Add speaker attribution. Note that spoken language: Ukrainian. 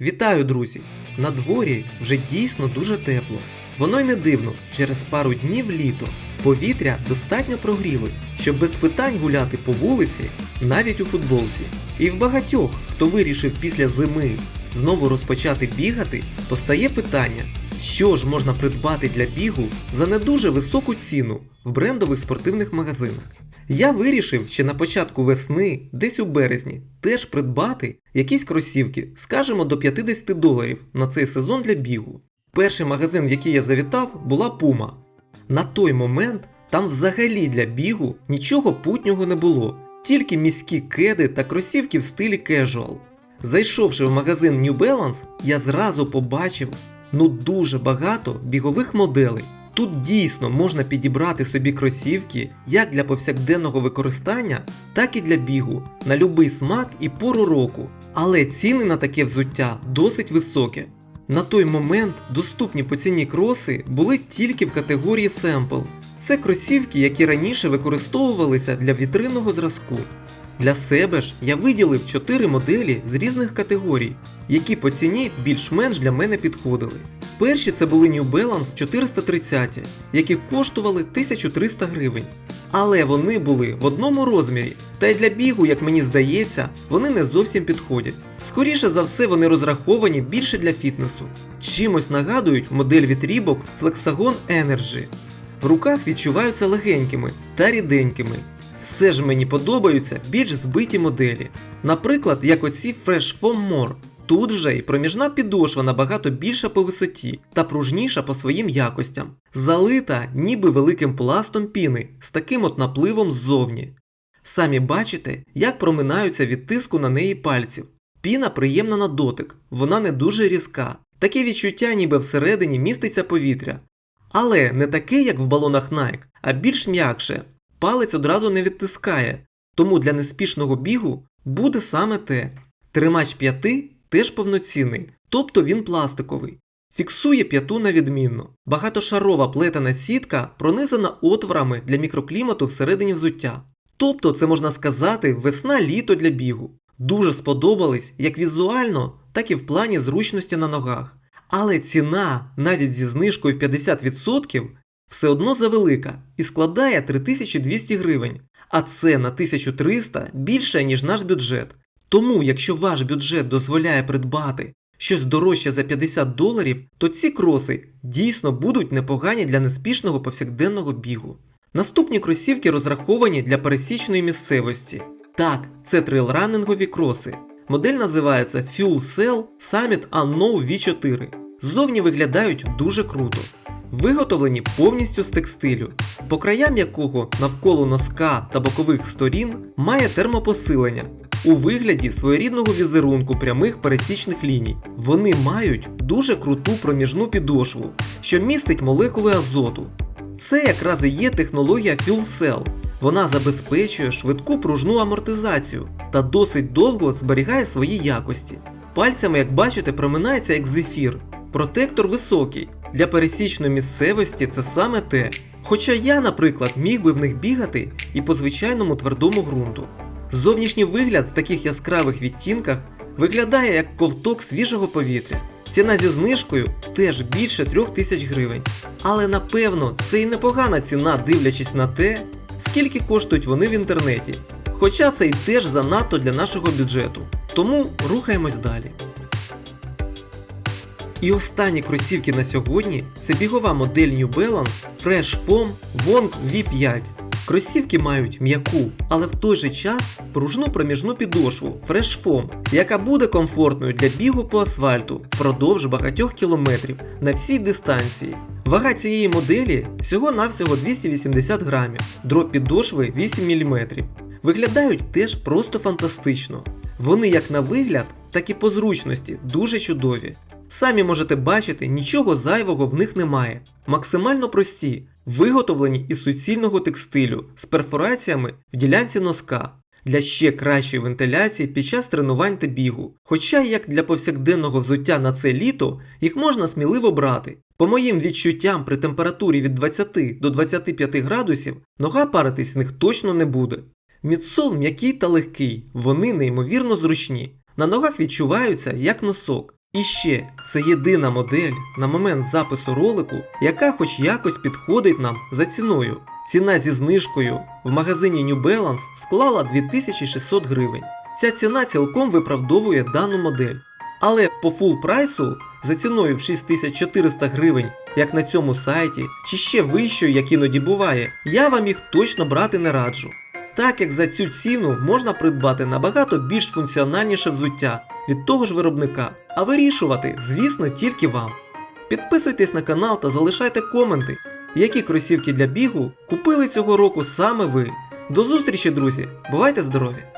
Speaker 1: Вітаю, друзі! На дворі вже дійсно дуже тепло. Воно й не дивно, через пару днів літо повітря достатньо прогрілось, щоб без питань гуляти по вулиці, навіть у футболці. І в багатьох, хто вирішив після зими знову розпочати бігати, постає питання, що ж можна придбати для бігу за не дуже високу ціну в брендових спортивних магазинах. Я вирішив ще на початку весни, десь у березні, теж придбати якісь кросівки, скажімо, до 50 доларів на цей сезон для бігу. Перший магазин, в який я завітав, була Puma. На той момент там взагалі для бігу нічого путнього не було, тільки міські кеди та кросівки в стилі casual. Зайшовши в магазин New Balance, я зразу побачив ну дуже багато бігових моделей. Тут дійсно можна підібрати собі кросівки як для повсякденного використання, так і для бігу на любий смак і пору року. Але ціни на таке взуття досить високі. На той момент доступні по ціні кроси були тільки в категорії семпл. Це кросівки, які раніше використовувалися для вітринного зразку. Для себе ж я виділив 4 моделі з різних категорій, які по ціні більш-менш для мене підходили. Перші це були New Balance 430, які коштували 1300 гривень. Але вони були в одному розмірі, та й для бігу, як мені здається, вони не зовсім підходять. Скоріше за все, вони розраховані більше для фітнесу. Чимось нагадують модель від Reebok Flexagon Energy. В руках відчуваються легенькими та ріденькими. Все ж мені подобаються більш збиті моделі. Наприклад, як оці Fresh Foam More. Тут вже й проміжна підошва набагато більша по висоті та пружніша по своїм якостям, залита ніби великим пластом піни з таким от напливом ззовні. Самі бачите, як проминаються від тиску на неї пальців. Піна приємна на дотик, вона не дуже різка. Таке відчуття, ніби всередині міститься повітря. Але не таке, як в балонах Nike, а більш м'якше. Палець одразу не відтискає, тому для неспішного бігу буде саме те. Тримач п'яти теж повноцінний, тобто він пластиковий. Фіксує п'яту відмінно. Багатошарова плетена сітка пронизана отворами для мікроклімату всередині взуття. Тобто, це можна сказати, весна-літо для бігу. Дуже сподобались як візуально, так і в плані зручності на ногах. Але ціна, навіть зі знижкою в 50%, все одно завелика і складає 3200 гривень, а це на 1300 більше, ніж наш бюджет. Тому, якщо ваш бюджет дозволяє придбати щось дорожче за 50 доларів, то ці кроси дійсно будуть непогані для неспішного повсякденного бігу. Наступні кросівки розраховані для пересічної місцевості. Так, це трейлранингові кроси. Модель називається Fuel Cell Summit Unknown V4. Ззовні виглядають дуже круто. Виготовлені повністю з текстилю, по краям якого навколо носка та бокових сторін має термопосилення у вигляді своєрідного візерунку прямих пересічних ліній. Вони мають дуже круту проміжну підошву, що містить молекули азоту. Це якраз і є технологія Fuel Cell. Вона забезпечує швидку пружну амортизацію та досить довго зберігає свої якості. Пальцями, як бачите, проминається як зефір. Протектор високий. Для пересічної місцевості це саме те. Хоча я, наприклад, міг би в них бігати і по звичайному твердому ґрунту. Зовнішній вигляд в таких яскравих відтінках виглядає як ковток свіжого повітря. Ціна зі знижкою теж більше 3000 гривень. Але напевно це і непогана ціна, дивлячись на те, скільки коштують вони в інтернеті. Хоча це й теж занадто для нашого бюджету. Тому рухаємось далі. І останні кросівки на сьогодні це бігова модель New Balance Fresh Foam Wong V5. Кросівки мають м'яку, але в той же час пружну проміжну підошву Foam, яка буде комфортною для бігу по асфальту впродовж багатьох кілометрів на всій дистанції. Вага цієї моделі всього-навсього 280 грамів, дроб підошви 8 мм. Виглядають теж просто фантастично. Вони як на вигляд, так і по зручності дуже чудові. Самі можете бачити, нічого зайвого в них немає. Максимально прості, виготовлені із суцільного текстилю з перфораціями в ділянці носка для ще кращої вентиляції під час тренувань та бігу. Хоча як для повсякденного взуття на це літо їх можна сміливо брати. По моїм відчуттям, при температурі від 20 до 25 градусів нога паритись в них точно не буде. Мідсол м'який та легкий, вони неймовірно зручні. На ногах відчуваються як носок. І ще це єдина модель на момент запису ролику, яка хоч якось підходить нам за ціною. Ціна зі знижкою в магазині New Balance склала 2600 гривень. Ця ціна цілком виправдовує дану модель. Але по фул прайсу за ціною в 6400 гривень, як на цьому сайті, чи ще вищою, як іноді буває, я вам їх точно брати не раджу. Так як за цю ціну можна придбати набагато більш функціональніше взуття від того ж виробника, а вирішувати, звісно, тільки вам. Підписуйтесь на канал та залишайте коменти, які кросівки для бігу купили цього року саме ви. До зустрічі, друзі! Бувайте здорові!